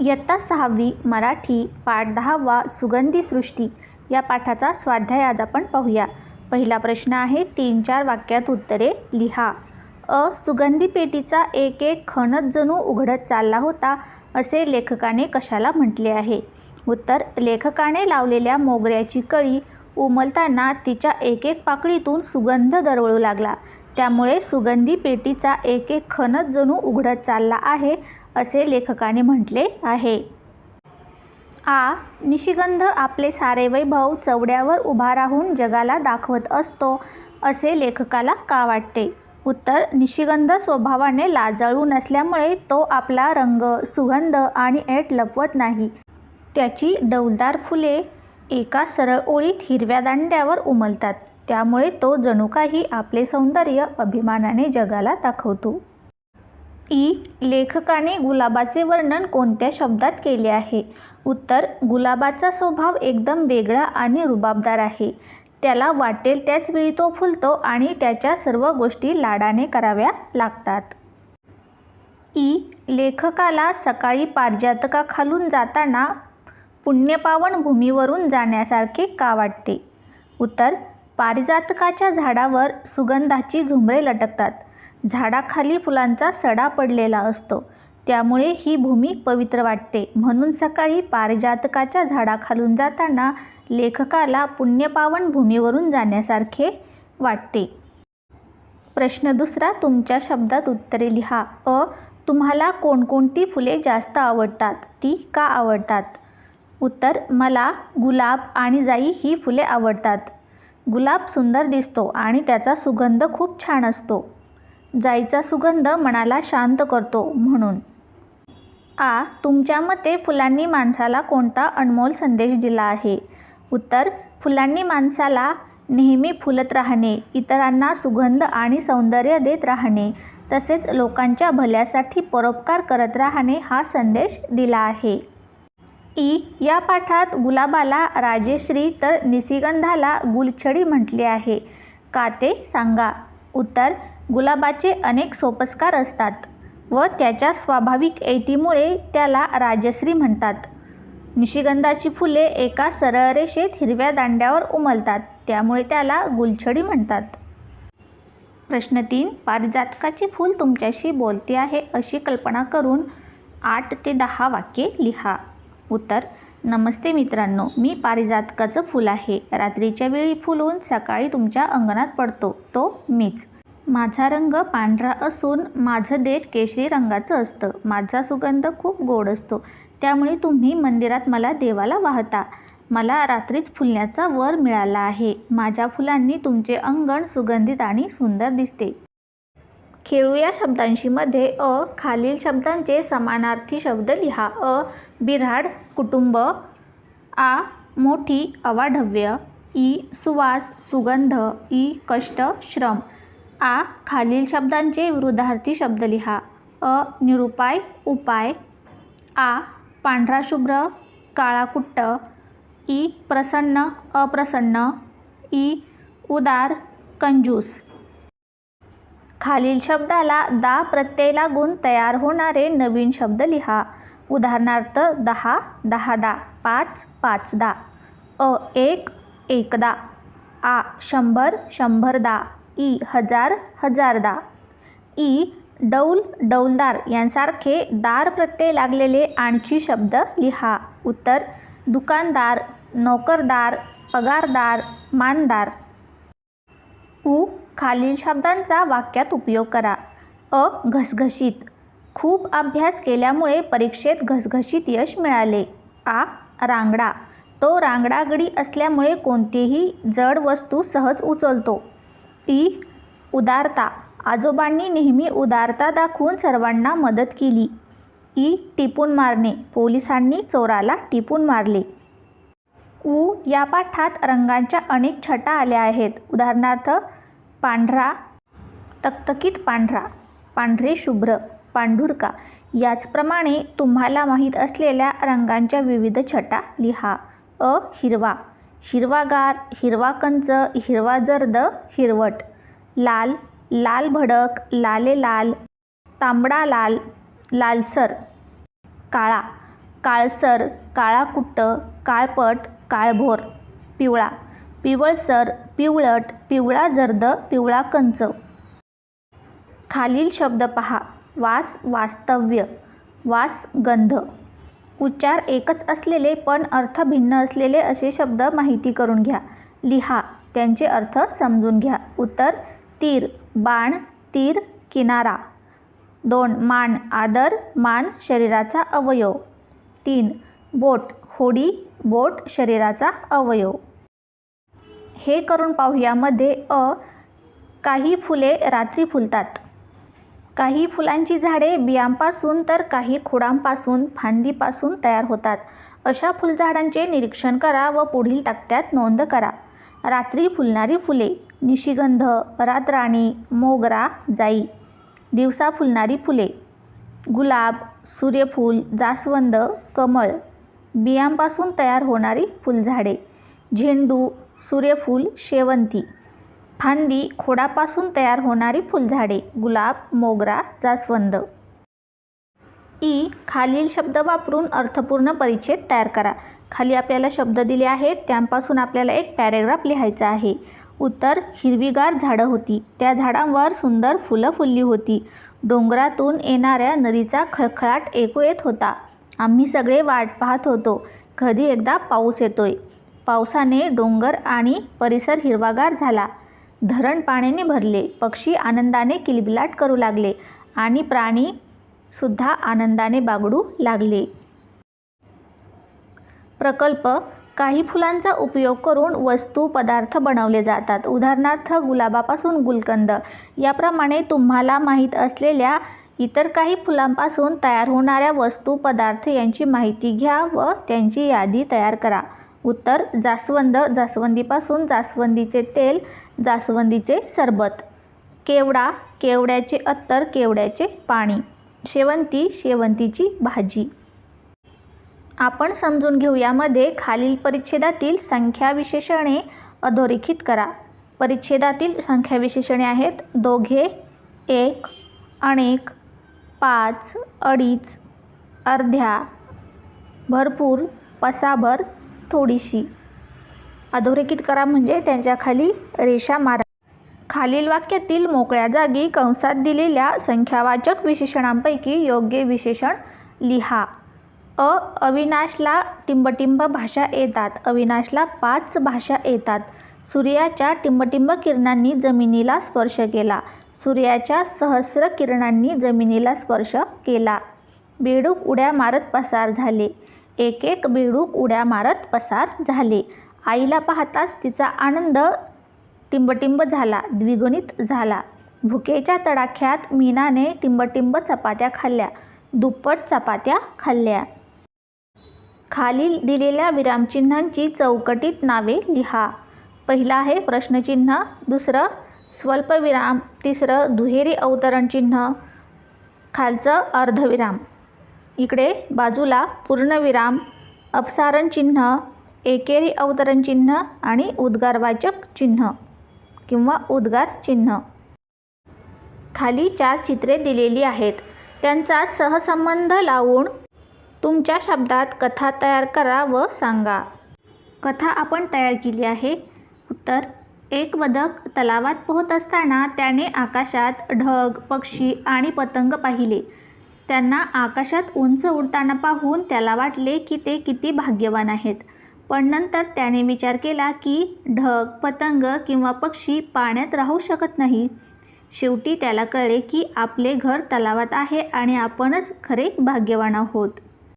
इयत्ता सहावी मराठी पाठ दहावा सुगंधी सृष्टी या पाठाचा स्वाध्याय आज आपण पाहूया. पहिला प्रश्न आहे तीन चार वाक्यात उत्तरे लिहा. अ. सुगंधी पेटीचा एक एक खणत जणू उघडत चालला होता असे लेखकाने कशाला म्हटले आहे? उत्तर लेखकाने लावलेल्या मोगऱ्याची कळी उमलताना तिच्या एक एक पाकळीतून सुगंध दरवळू लागला. त्यामुळे सुगंधी पेटीचा एक एक खणत जणू उघडत चालला आहे असे लेखकाने म्हटले आहे. आ. निशिगंध आपले सारे वैभव चवड्यावर उभा राहून जगाला दाखवत असतो असे लेखकाला का वाटते? उत्तर निशिगंध स्वभावाने लाजाळू नसल्यामुळे तो आपला रंग सुगंध आणि ऐट लपवत नाही. त्याची डौलदार फुले एका सरळ ओळीत हिरव्या दांड्यावर उमलतात. त्यामुळे तो जणू काही आपले सौंदर्य अभिमानाने जगाला दाखवतो. ई लेखकाने गुलाबाचे वर्णन कोणत्या शब्दात केले आहे? उत्तर गुलाबाचा स्वभाव एकदम वेगळा आणि रुबाबदार आहे. त्याला वाटेल त्याच वेळी तो फुलतो आणि त्याच्या सर्व गोष्टी लाडाने कराव्या लागतात. ई. लेखकाला सकाळी पारजातकाखालून जाताना पुण्यपावन भूमीवरून जाण्यासारखे का वाटते? उत्तर पारिजातकाच्या झाडावर सुगंधाची झुंबरे लटकतात. झाडाखाली फुलांचा सडा पडलेला असतो. त्यामुळे ही भूमी पवित्र वाटते. म्हणून सकाळी पारिजातकाच्या झाडाखालून जाताना लेखकाला पुण्यपावन भूमीवरून जाण्यासारखे वाटते. प्रश्न दुसरा तुमच्या शब्दात उत्तरे लिहा. अ तुम्हाला कोणकोणती फुले जास्त आवडतात? ती का आवडतात? उत्तर मला गुलाब आणि जाई ही फुले आवडतात. गुलाब सुंदर दिसतो आणि त्याचा सुगंध खूप छान असतो. जाईचा सुगंध मनाला शांत करतो म्हणून. आ तुमच्या मते फुलांनी माणसाला कोणता अनमोल संदेश दिला आहे? उत्तर फुलांनी माणसाला नेहमी फुलत राहणे इतरांना सुगंध आणि सौंदर्य देत राहणे तसेच लोकांच्या भल्यासाठी परोपकार करत राहणे हा संदेश दिला आहे. ई या पाठात गुलाबाला राजेश्री तर निशिगंधाला गुलछडी म्हटले आहे. का ते सांगा? उत्तर गुलाबाचे अनेक सोपस्कार असतात व त्याच्या स्वाभाविक ऐटीमुळे त्याला राजश्री म्हणतात. निशिगंधाची फुले एका सरळ रेषेत हिरव्या दांड्यावर उमलतात त्यामुळे त्याला गुलछडी म्हणतात. प्रश्न तीन पारिजातकाचे फूल तुमच्याशी बोलते आहे अशी कल्पना करून आठ ते दहा वाक्ये लिहा. उत्तर नमस्ते मित्रांनो मी पारिजातकाचं फूल आहे. रात्रीच्या वेळी फुलून सकाळी तुमच्या अंगणात पडतो तो मीच. माझा रंग पांढरा असून माझं देठ केशरी रंगाचं असतं. माझा सुगंध खूप गोड असतो. त्यामुळे तुम्ही मंदिरात मला देवाला वाहता. मला रात्रीच फुलण्याचा वर मिळाला आहे. माझ्या फुलांनी तुमचे अंगण सुगंधित आणि सुंदर दिसते. खेळू या शब्दांशीमध्ये अ खालील शब्दांचे समानार्थी शब्द लिहा. अ बिराड कुटुंब. आ मोठी अवाढव्य. ई सुवास सुगंध. ई कष्ट श्रम. आ खालील शब्दांचे विरुद्धार्थी शब्द लिहा. अ निरुपाय उपाय. आ पांढरा शुभ्र काळाकुट्ट ई प्रसन्न अप्रसन्न. ई उदार कंजूस. खालील शब्दाला दा प्रत्यय लागून तयार होणारे नवीन शब्द लिहा. उदाहरणार्थ दहा दहादा पाच पाचदा अ एक एकदा आ शंभर शंभरदा ई हजार हजारदा. ई डौल डौलदार यांसारखे दार प्रत्यय लागलेले आणखी शब्द लिहा. उत्तर दुकानदार नोकरदार पगारदार मानदार. उ खालील शब्दांचा वाक्यात उपयोग करा. अ घसघशीत. खूप अभ्यास केल्यामुळे परीक्षेत घसघशीत यश मिळाले. आ रांगडा. तो रांगडागडी असल्यामुळे कोणतीही जड वस्तू सहज उचलतो. ती उदारता. आजोबांनी नेहमी उदारता दाखवून सर्वांना मदत केली. ई टिपून मारणे. पोलिसांनी चोराला टिपून मारले. उ या पाठात रंगांच्या अनेक छटा आल्या आहेत. उदाहरणार्थ पांढरा तकतकीत पांढरा पांढरे शुभ्र पांढुरका. याचप्रमाणे तुम्हाला माहीत असलेल्या रंगांच्या विविध छटा लिहा. अ हिरवा. हिरवागार हिरवा कंच हिरवा जर्द हिरवट. लाल लाल भडक लाले लाल. तांबडा लाल लालसर. काळा काळसर काळा कुट्ट काळपट काळभोर. पिवळा पिवळसर पिवळट पिवळा जर्द पिवळा कंच खालील शब्द पहा. वास वास्तव्य. वास गंध. उच्चार एकच असलेले पण अर्थ भिन्न असलेले असे शब्द माहिती करून घ्या. लिहा. त्यांचे अर्थ समजून घ्या. उत्तर तीर बाण तीर किनारा. दोन मान आदर मान शरीराचा अवयव. तीन बोट होडी बोट शरीराचा अवयव. हे करून पाहूयामध्ये अ काही फुले रात्री फुलतात. काही फुलांची झाडे बियांपासून तर काही खोडांपासून फांदीपासून तयार होतात. अशा फुलझाडांचे निरीक्षण करा व पुढील तक्त्यात नोंद करा. रात्री फुलणारी फुले निशिगंध रातराणी मोगरा जाई. दिवसा फुलणारी फुले. गुलाब सूर्यफूल जास्वंद कमळ. बियांपासून तयार होणारी फुलझाडे. झेंडू सूर्यफूल शेवंती. फांदी खोडापासून तयार होणारी फुलझाडे गुलाब मोगरा जास्वंद. ई. खालील शब्द वापरून अर्थपूर्ण परिच्छेद तयार करा. खाली आपल्याला शब्द दिले आहेत त्यांपासून आपल्याला एक पॅरेग्राफ लिहायचा आहे. उत्तर हिरवीगार झाडं होती. त्या झाडांवर सुंदर फुलं फुलली होती. डोंगरातून येणाऱ्या नदीचा खळखळाट ऐकू येत होता. आम्ही सगळे वाट पाहत होतो. कधी एकदा पाऊस येतोय. पावसाने डोंगर आणि परिसर हिरवागार झाला. धरण पाण्याने भरले. पक्षी आनंदाने किलबिलाट करू लागले आणि प्राणी सुद्धा आनंदाने बागडू लागले. प्रकल्प काही फुलांचा उपयोग करून वस्तू पदार्थ बनवले जातात. उदाहरणार्थ गुलाबापासून गुलकंद. याप्रमाणे तुम्हाला माहीत असलेल्या इतर काही फुलांपासून तयार होणाऱ्या वस्तू पदार्थ यांची माहिती घ्या व त्यांची यादी तयार करा. उत्तर जास्वंद जास्वंदीपासून जास्वंदीचे तेल जास्वंदीचे सरबत. केवडा केवड्याचे अत्तर केवड्याचे पाणी. शेवंती शेवंतीची भाजी. आपण समजून घेऊ यामध्ये खालील परिच्छेदातील संख्या विशेषणे अधोरेखित करा. परिच्छेदातील संख्या विशेषणे आहेत दोघे एक अनेक पाच अडीच अर्ध्या भरपूर पसाभर थोडीशी. अधोरेखित करा म्हणजे त्यांच्याखाली रेषा मारा. खालील वाक्यातील मोकळ्या जागी कंसात दिलेल्या संख्यावाचक विशेषणांपैकी योग्य विशेषण लिहा. अ अविनाशला टिंबटिंब भाषा येतात. अविनाशला पाच भाषा येतात. सूर्याच्या टिंबटिंब किरणांनी जमिनीला स्पर्श केला. सूर्याच्या सहस्र किरणांनी जमिनीला स्पर्श केला. बेडूक उड्या मारत पसार झाले. एक एक बेडूक उड्या मारत पसार झाले. आईला पाहताच तिचा आनंद टिंबटिंब झाला द्विगुणित झाला. भुकेच्या तडाख्यात मीनाने टिंबटिंब चपात्या खाल्ल्या दुप्पट चपात्या खाल्ल्या. खालील दिलेल्या विरामचिन्हांची चौकटीत नावे लिहा. पहिलं आहे प्रश्नचिन्ह दुसरं स्वल्पविराम तिसरं दुहेरी अवतरणचिन्ह खालचं अर्धविराम. इकडे बाजूला पूर्णविराम अपसारण चिन्ह एकेरी अवतरण चिन्ह आणि उद्गारवाचक चिन्ह किंवा उद्गार चिन्ह. खाली चार चित्रे दिलेली आहेत. त्यांचा सहसंबंध लावून तुमच्या शब्दात कथा तयार करा व सांगा. कथा आपण तयार केली आहे. उत्तर एक बदक तलावात पोहत असताना त्याने आकाशात ढग पक्षी आणि पतंग पाहिले. त्यांना आकाशात उंच उडताना पाहून त्याला वाटले की ते किती भाग्यवान आहेत. पण नंतर त्याने विचार केला की ढग पतंग किंवा पक्षी पाण्यात राहू शकत नाही. शेवटी त्याला कळले की आपले घर तलावात आहे आणि आपणच खरे भाग्यवान आहोत.